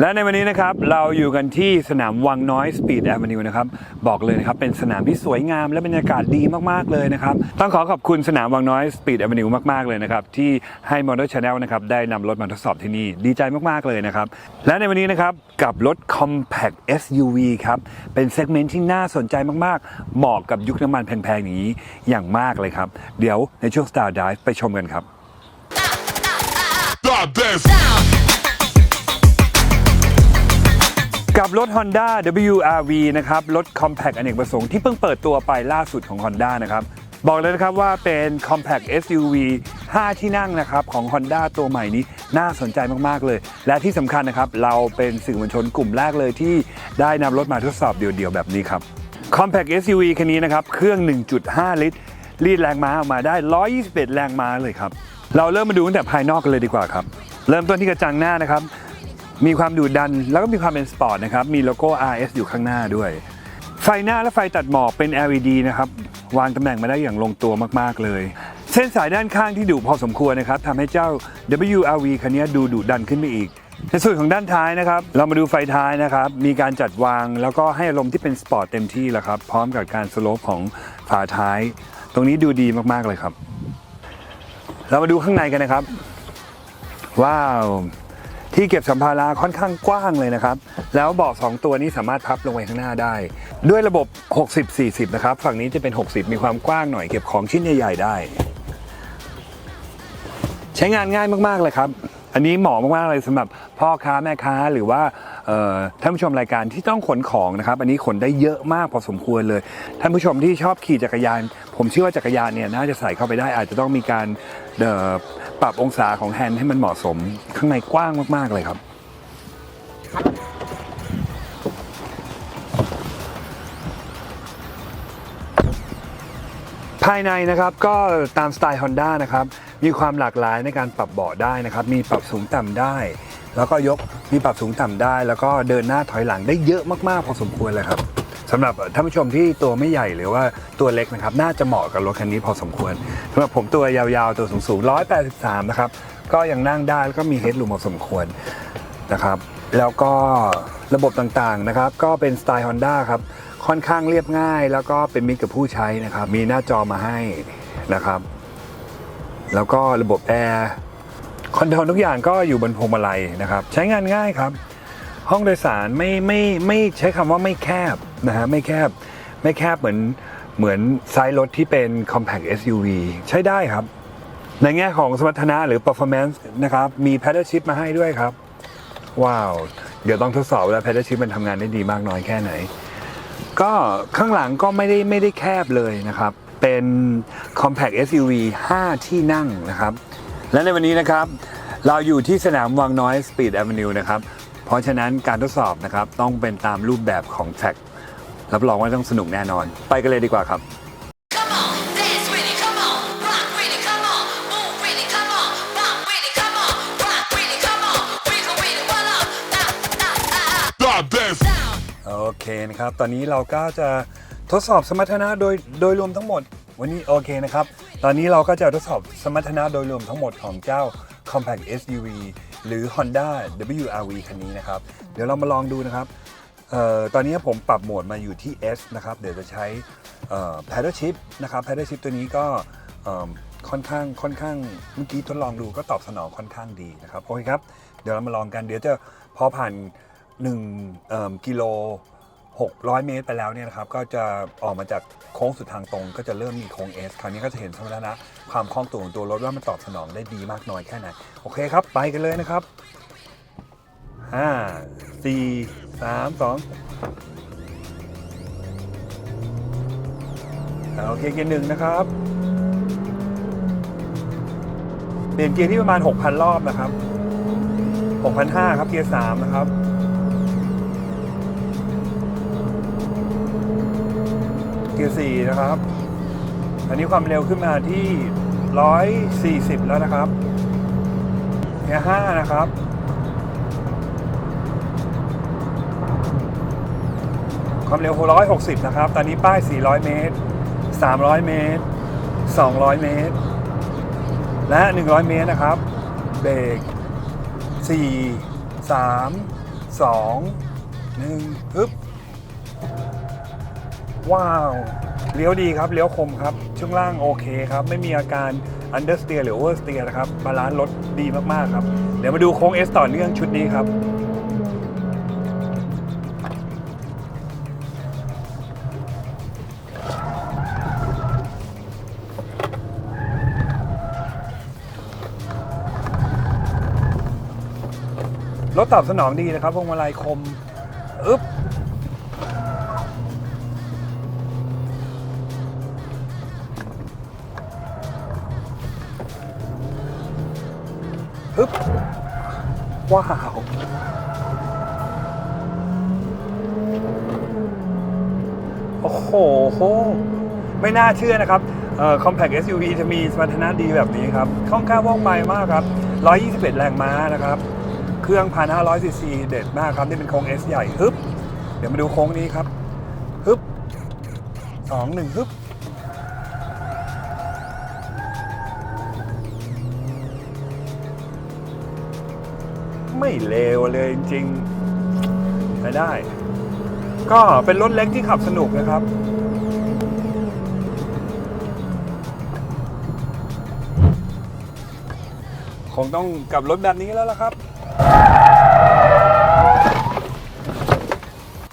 และในวันนี้นะครับเราอยู่กันที่สนามวังน้อยสปีดแอเวนิวนะครับบอกเลยนะครับเป็นสนามที่สวยงามและบรรยากาศดีมากๆเลยนะครับต้องขอขอบคุณสนามวังน้อยสปีดแอเวนิวมากๆเลยนะครับที่ให้ Motor Channel นะครับได้นำรถมาทดสอบที่นี่ดีใจมากๆเลยนะครับและในวันนี้นะครับกับรถ Compact SUV ครับเป็นเซกเมนต์ที่น่าสนใจมากๆ เหมาะกับยุคน้ำมันแพงๆอย่างนี้อย่างมากเลยครับ เดี๋ยวในช่วง Star Dive ไปชมกันครับ Stop this. กับรถ Honda WRV นะครับ รถ Compact อเนกประสงค์ที่เพิ่งเปิดตัวไปล่าสุดของ Honda นะครับ บอกเลยนะครับว่าเป็น Compact SUV 5 ที่นั่งนะครับของ Honda ตัวใหม่นี้น่าสนใจมากๆเลย และที่สำคัญนะครับ เราเป็นสื่อมวลชนกลุ่มแรกเลยที่ได้นำรถมาทดสอบเดี่ยวๆ แบบนี้ครับ Compact SUV คันนี้นะครับ เครื่อง 1.5 ลิตร รีดแรงม้าออกมาได้ 121 แรงม้าเลยครับ เราเริ่มมาดูตั้งแต่ภายนอกกันเลยดีกว่าครับ เริ่มต้นที่กระจังหน้านะครับ มีความดุดัน แล้วก็มีความเป็นสปอร์ตนะครับ มีโลโก้ RS อยู่ข้างหน้าด้วย ไฟหน้าและไฟตัดหมอกเป็น LED นะครับ วางตำแหน่งมาได้อย่างลงตัวมากๆเลย เส้นสายด้านข้างที่ดุพอสมควรนะครับทำให้เจ้า WRV คันนี้ดูดุดันขึ้นไปอีกในส่วนของด้านท้ายนะครับ เรามาดูไฟท้ายนะครับ มีการจัดวางแล้วก็ให้อารมณ์ที่เป็นสปอร์ตเต็มที่แล้วครับ พร้อมกับการสโลปของฝาท้าย ตรงนี้ดูดีมากๆเลยครับ เรามาดูข้างในกันนะครับ ว้าว ที่เก็บสัมภาระค่อนข้างกว้างเลยนะครับ แล้วเบาะ2ตัวนี้สามารถพับลงไปข้างหน้าได้ ด้วยระบบ 60-40 นะครับ ฝั่งนี้จะเป็น 60 มีความกว้างหน่อยเก็บของชิ้นใหญ่ ๆ ได้ ใช้งานง่ายมากๆเลยครับ อันนี้เหมาะมากๆเลยสำหรับพ่อค้าแม่ค้าหรือว่า ท่านผู้ชมรายการที่ต้องขนของนะครับ อันนี้ขนได้เยอะมากพอสมควรเลย ท่านผู้ชมที่ชอบขี่จักรยาน ผมเชื่อว่าจักรยานเนี่ยน่าจะใส่เข้าไปได้อาจจะต้องมีการปรับองศาของแฮนด์ให้มันเหมาะสม ข้างในกว้างมากๆเลยครับภายในนะครับก็ตามสไตล์ Honda นะครับ มีความหลากหลายในการปรับเบาะได้นะครับ มีปรับสูงต่ำได้ แล้วก็ยก มีปรับสูงต่ำได้ แล้วก็เดินหน้าถอยหลังได้เยอะมากๆพอสมควรเลยครับสำหรับท่านผู้ชมที่ตัวไม่ใหญ่หรือว่าตัวเล็กนะครับ น่าจะเหมาะกับรถคันนี้พอสมควรสำหรับผมตัวยาวๆตัวสูงๆ183 นะครับ ก็ยังนั่งได้แล้วก็มีเฮดรูมพอสมควรนะครับ แล้วก็ระบบต่างๆนะครับ ก็เป็นสไตล์ Honda ครับ ค่อนข้างเรียบง่าย แล้วก็เป็นมิตรกับผู้ใช้นะครับ มีหน้าจอมาให้นะครับ แล้วก็ระบบแอร์ อนโทรลทุกอย่างก็อยู่บนพวงมาลัยนะครับ ใช้งานง่ายครับ ห้องโดยสารไม่ไม่ไม่ใช้คำว่าไม่แคบนะฮะไม่แคบไม่แคบเหมือนเหมือนไซส์รถที่เป็น compact SUV ใช้ได้ครับ ในแง่ของสมรรถนะหรือ performance นะครับ มี paddle shift มาให้ด้วยครับ ว้าว เดี๋ยวต้องทดสอบแล้ว paddle shift มันทำงานได้ดีมากน้อยแค่ไหน ก็ข้างหลังก็ไม่ได้ไม่ได้แคบเลยนะครับ เป็น compact SUV 5 ที่นั่งนะครับ และในวันนี้นะครับ เราอยู่ที่สนามวังน้อย Speed Avenue นะครับ เพราะฉะนั้นการทดสอบนะครับต้องเป็นตามรูปแบบของแท็กรับรองว่าต้องสนุกแน่นอน ไปกันเลยดีกว่าครับ Come on, dance with it, come on, rock with it, come on, move with it, come on, rock with it, come on, rock with it, come on, wiggle with it, what up, nah, nah, ah, Stop this. down. โอเคนะครับ ตอนนี้เราก็จะทดสอบสมรรถนะโดยโดยรวมทั้งหมด วันนี้โอเคนะครับ ตอนนี้เราก็จะทดสอบสมรรถนะโดยรวมทั้งหมดของเจ้า Compact SUV หรือ Honda WRV คันนี้นะครับ เดี๋ยวเรามาลองดูนะครับออตอนนี้ผมปรับโหมดมาอยู่ที่ S นะครับ เดี๋ยวจะใช้ paddle shift นะครับ paddle shift ตัวนี้ก็ค่อนข้างค่อนข้างเมื่อกี้ทดลองดูก็ตอบสนองค่อนข้างดีนะครับโอเคครับ เดี๋ยวเรามาลองกันเดี๋ยวจะพอผ่าน1กิโล 600 เมตรไปแล้วเนี่ยนะครับก็จะออกมาจากโค้งสุดทางตรง ก็จะเริ่มมีโค้ง S คราวนี้ก็จะเห็นสมรรถนะความคล่องตัวของตัวรถว่ามันตอบสนองได้ดีมากน้อยแค่ไหนโอเคครับ ไปกันเลยนะครับ 5 4 3 2อ่าโอเคเกียร์หนึ่งนะครับเปลี่ยนเกียร์ที่ประมาณ 6,000 รอบนะครับ6,500 ครับเกียร์3นะครับ เกียร์4นะครับ อันนี้ความเร็วขึ้นมาที่ 140 แล้วนะครับ เกียร์5นะครับ ความเร็ว 660 นะครับ ตอนนี้ป้าย 400 เมตร 300 เมตร 200 เมตร และ 100 เมตรนะครับ เบรก 4 3สองหนึ่งฮึบ ว้าวเลี้ยวดีครับเลี้ยวคมครับช่วงล่างโอเคครับ ไม่มีอาการ understeer หรือ oversteer นะครับบาลานซ์รถดีมาก ๆ ครับ เดี๋ยวมาดูโค้ง S ต่อเนื่องชุดนี้ครับ รถตอบสนองดีนะครับพวงมาลัยคม อึ๊บึบว้าวโอ้โห ไม่น่าเชื่อนะครับเอ่อ compact SUV จะมีสมรรถนะดีแบบนี้ครับคล่องแคล่วว่องไวมากครับ 121 แรงม้านะครับ เครื่องพันห้าร้อยซีซีเด็ดมากครับ นี่เป็นโค้ง S ใหญ่ฮึบ เดี๋ยวมาดูโค้งนี้ครับฮึบสองหนึ่งฮึบ ไม่เลวเลยจริงๆไปได้ ก็เป็นรถเล็กที่ขับสนุกนะครับคงต้องกลับรถแบบนี้แล้วล่ะครับ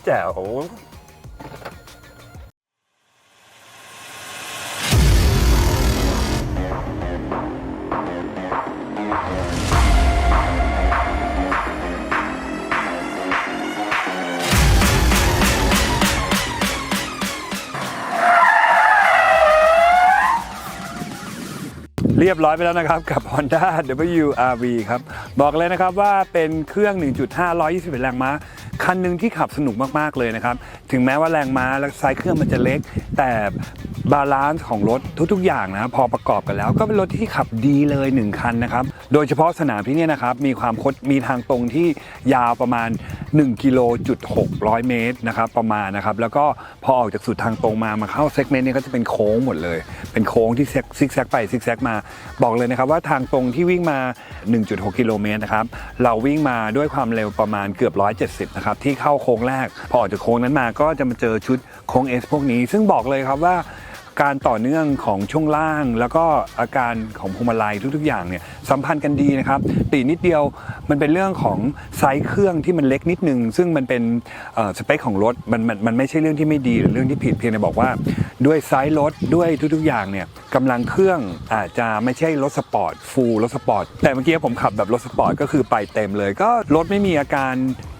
แจ๋ว เรียบร้อยไปแล้วนะครับกับ Honda WRV ครับ บอกเลยนะครับว่าเป็นเครื่อง 1.5 121 แรงม้า คันหนึ่งที่ขับสนุกมาก ๆ เลยนะครับ ถึงแม้ว่าแรงม้าและไซส์เครื่องมันจะเล็ก แต่บาลานซ์ของรถทุก ๆ อย่างนะ พอประกอบกันแล้วก็เป็นรถที่ขับดีเลย 1 คันนะครับ โดยเฉพาะสนามที่นี่นะครับมีความคดมีทางตรงที่ยาวประมาณ1กิโลจุด600 เมตรนะครับประมาณนะครับแล้วก็พอออกจากสุดทางตรงมามาเข้าเซกเมนต์นี้ก็จะเป็นโค้งหมดเลย เป็นโค้งที่ซิกแซกไปซิกแซกมาบอกเลยนะครับว่าทางตรงที่วิ่งมา 1.6 กิโลเมตรนะครับเราวิ่งมาด้วยความเร็วประมาณเกือบ 170 นะครับที่เข้าโค้งแรก พอออกจากโค้งนั้นมาก็จะมาเจอชุดโค้ง S พวกนี้ ซึ่งบอกเลยครับว่า การต่อเนื่องของช่วงล่าง แล้วก็อาการของพวงมาลัยทุก ๆ อย่างเนี่ยสัมพันธ์กันดีนะครับ ตีนิดเดียวมันเป็นเรื่องของไซส์เครื่องที่มันเล็กนิดนึง ซึ่งมันเป็นสเปคของรถมันมันมันไม่ใช่เรื่องที่ไม่ดีหรือเรื่องที่ผิดเพียงแต่บอกว่า ด้วยไซส์รถด้วยทุกๆอย่างเนี่ยกำลังเครื่องอาจจะไม่ใช่รถสปอร์ตฟูลรถสปอร์ตแต่เมื่อกี้ผมขับแบบรถสปอร์ตก็คือไปเต็มเลย ก็รถไม่มีอาการ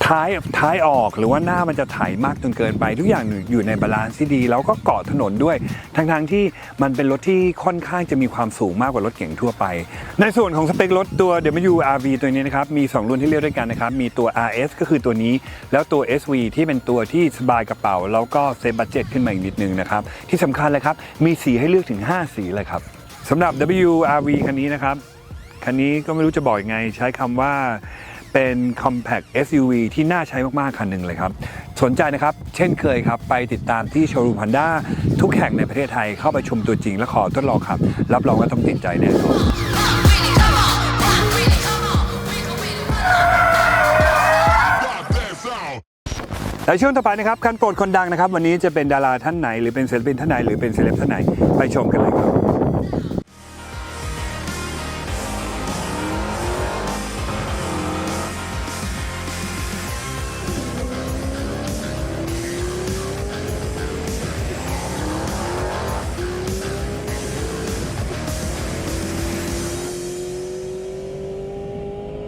ท้ายท้ายออกหรือว่าหน้ามันจะไถมากจนเกินไป ทุกอย่างอยู่ในบาลานซ์ที่ดี แล้วก็เกาะถนนด้วย ทั้งๆที่มันเป็นรถที่ค่อนข้างจะมีความสูงมากกว่ารถเก๋งทั่วไป ในส่วนของสเปครถตัว WRV ตัวนี้นะครับมี 2 รุ่นที่เรียกด้วยกันนะครับ มีตัว RS ก็คือตัวนี้ แล้วตัว SV ที่เป็นตัวที่สบายกระเป๋า แล้วก็เซฟบัตเจ็ตขึ้นมาอีกนิดนึงนะครับที่สำคัญเลยครับมีสีให้เลือกถึง 5 สีเลยครับสำหรับ WRV คันนี้นะครับคันนี้ก็ไม่รู้จะบอกยังไง ใช้คำว่า เป็น compact SUV ที่น่าใช้มาก ๆ คันหนึ่งเลยครับ สนใจนะครับ เช่นเคยครับ ไปติดตามที่โชว์รูม Honda ทุกแห่งในประเทศไทยเข้าไปชมตัวจริงและขอทดลองครับ รับรองว่าต้องติดใจแน่นอนและช่วงต่อไปนะครับคันโปรดคนดังนะครับ วันนี้จะเป็นดาราท่านไหน หรือเป็นศิลปินท่านไหนหรือเป็นเซเลบท่านไหน ไปชมกันเลย